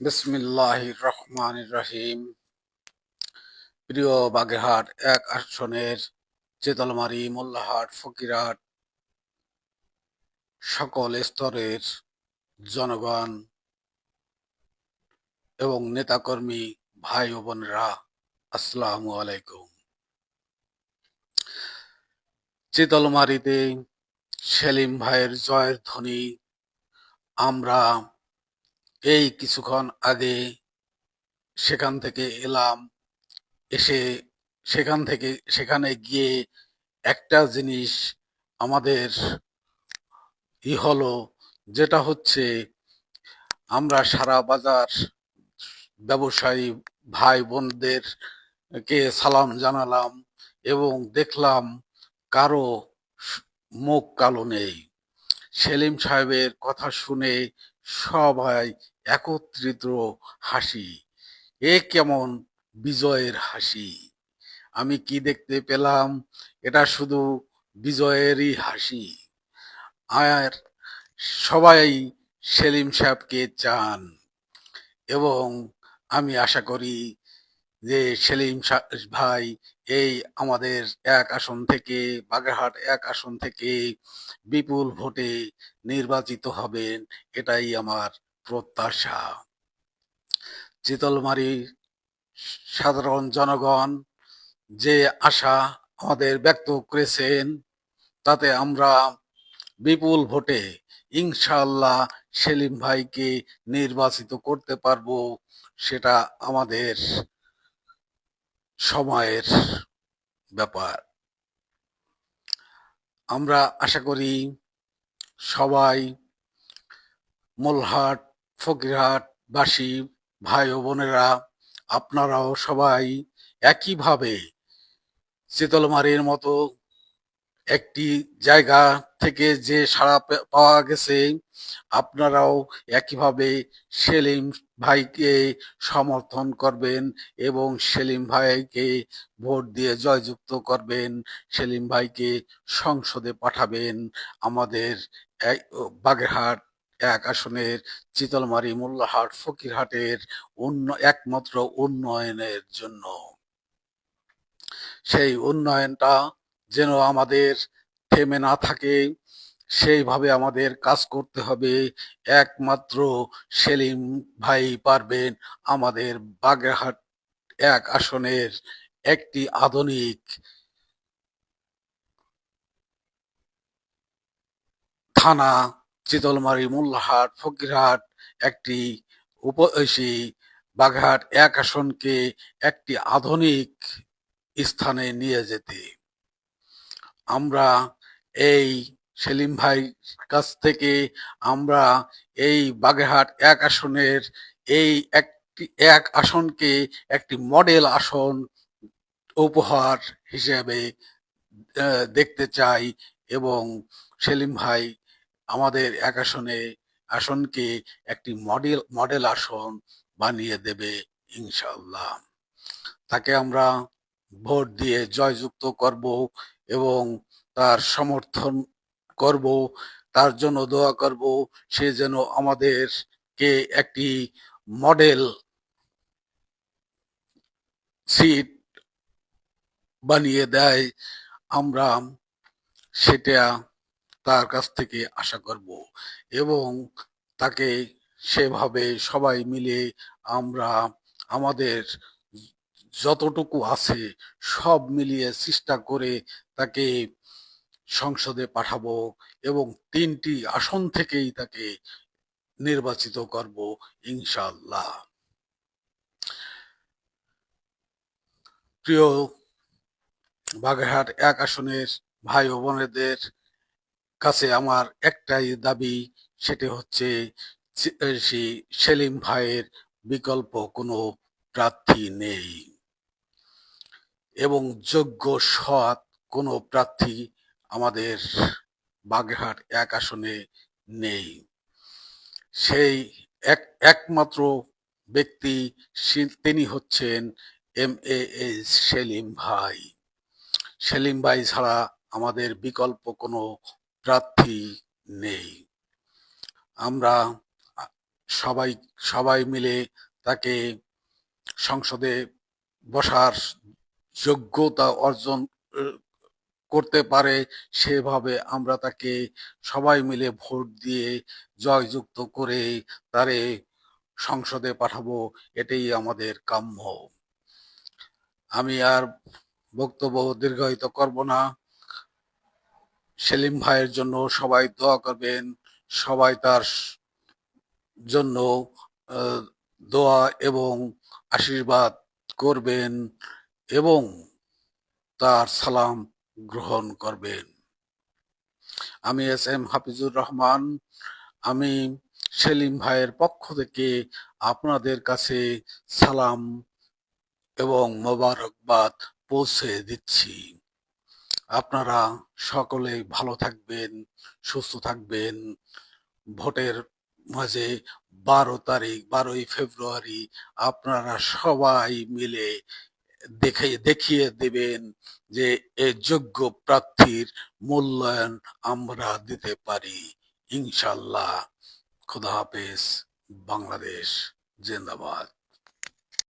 বিসমিল্লাহ রহমান রহিম। প্রিয় বাগেরহাট, এক আসনের চেতলমারি মোল্লাহাট, ফকিরহাট সকল স্তরের জনগণ এবং নেতাকর্মী ভাই ও বোনেরা, আসসালামু আলাইকুম। চিতলমারিতে সেলিম ভাইয়ের জয়ের ধ্বনি, আমরা এই কিছুক্ষণ আগে সেখান থেকে এলাম। এসে সেখান থেকে, সেখানে গিয়ে একটা জিনিস আমাদের ই হলো, যেটা হচ্ছে আমরা সারা বাজার ব্যবসায়ী ভাই বোনদের কে সালাম জানালাম এবং দেখলাম কারও মুখ কালো নেই। সেলিম সাহেবের কথা শুনে সবাই একত্রিত হাসি। এ কেমন বিজয়ের হাসি। আমি কি দেখতে পেলাম? এটা শুধু বিজয়েরই হাসি। আর সবাই সেলিম সাহেবকে চান। এবং আমি আশা করি যে সেলিম ভাই এই আমাদের এক আসন থেকে, বাগেরহাট এক আসন থেকে বিপুল ভোটে নির্বাচিত হবেন, এটাই আমার প্রত্যাশা। চিতলমারি সাধারণ জনগণ যে আশা আমাদের ব্যক্ত করেছেন, তাতে আমরা বিপুল ভোটে ইনশাল্লাহ সেলিম ভাইকে নির্বাচিত করতে পারব, সেটা আমাদের সময়ের ব্যাপার। আমরা আশা করি সবাই মোলহাট, ফকিরহাট বাসী ভাই ও বোনেরা, আপনারাও সবাই একইভাবে শীতলমারির মতো একটি জায়গা থেকে যে সাড়া পাওয়া গেছে আপনারাও একইভাবে সেলিম ভাইকে সমর্থন করবেন এবং সেলিম ভাইকে ভোট দিয়ে জয়যুক্ত করবেন, সেলিম ভাইকে সংসদে পাঠাবেন। আমাদের বাগেরহাট এক আসনের চিতলমারি মোল্লাহাট ফকিরহাটের উন্ন একমাত্র উন্নয়নের জন্য। সেই উন্নয়নটা যেন আমাদের থেমে না থাকে। সেইভাবে আমাদের কাজ করতে হবে। একমাত্র সেলিম ভাই পারবেন আমাদের বাগেরহাট এক আসনের একটি আধুনিক থানা, চিতলমারি মোল্লাহাট ফকিরহাট একটি উপসী বাগেরহাট এক আসনকে একটি আধুনিক স্থানে নিয়ে যেতে। আমরা এই সেলিম ভাই কাছ থেকে আমরা এই বাগেরহাট এক আসনের, এই একটি, এক আসনকে একটি মডেল আসন উপহার হিসেবে দেখতে চাই এবং সেলিম ভাই আমাদের এক আসনে, আসনকে একটি মডেল মডেল আসন বানিয়ে দেবে ইনশাল্লাহ তাকে আমরা ভোট দিয়ে জয়যুক্ত করব এবং তার সমর্থন করব, তার জন্য দোয়া করব, সে যেন আমাদেরকে একটি মডেল সিট বানিয়ে দেয়, আমরা সেটা তার কাছ থেকে আশা করব এবং তাকে সেভাবে সবাই মিলে আমরা আমাদের যতটুকু আছে সব মিলিয়ে চেষ্টা করে তাকে সংসদে পাঠাবো এবং তিনটি আসন থেকেই তাকে নির্বাচিত করব ইনশাআল্লাহ। প্রিয় বাগেরহাট এক আসনের ভাই ও বোনেদের কাছে আমার একটাই দাবি, সেটি হচ্ছে সেলিম ভাইয়ের বিকল্প কোনো প্রার্থী নেই। এবং যোগ্য সৎ কোনো প্রার্থী আমাদের বাগেরহাট এক আসনে নেই। সেই এক, একমাত্র ব্যক্তি তিনি হচ্ছেন এম এ এইচ সেলিম ভাই। সেলিম ভাই ছাড়া আমাদের বিকল্প কোনো প্রার্থী নেই। আমরা সবাই সবাই মিলে তাকে সংসদে বসার যোগ্যতা অর্জন করতে পারে, সেভাবে আমরা তাকে সবাই মিলে ভোট দিয়ে জয়যুক্ত করে তারে সংসদে পাঠাবো, এটাই আমাদের কাম্য। আমি আর বক্তব্য দীর্ঘায়িত করব না। সেলিম ভাইয়ের জন্য সবাই দোয়া করবেন। সবাই তার জন্য দোয়া এবং আশীর্বাদ করবেন এবং তার সালাম গ্রহণ করবেন। আমি এস এম হাফিজুর রহমান। আমি সেলিম ভাইয়ের পক্ষ থেকে আপনাদের কাছে সালাম এবং মোবারকবাদ পৌঁছে দিচ্ছি। আপনারা সকলে ভালো থাকবেন, সুস্থ থাকবেন। ভোটের মাঝে বারো তারিখ, বারোই ফেব্রুয়ারি আপনারা সবাই মিলে দেখে, দেখিয়ে দেবেন যে এ যোগ্য প্রার্থীর মূল্যায়ন আমরা দিতে পারি। ইনশাল্লাহ খুদা হাফেজ। বাংলাদেশ। জিন্দাবাদ।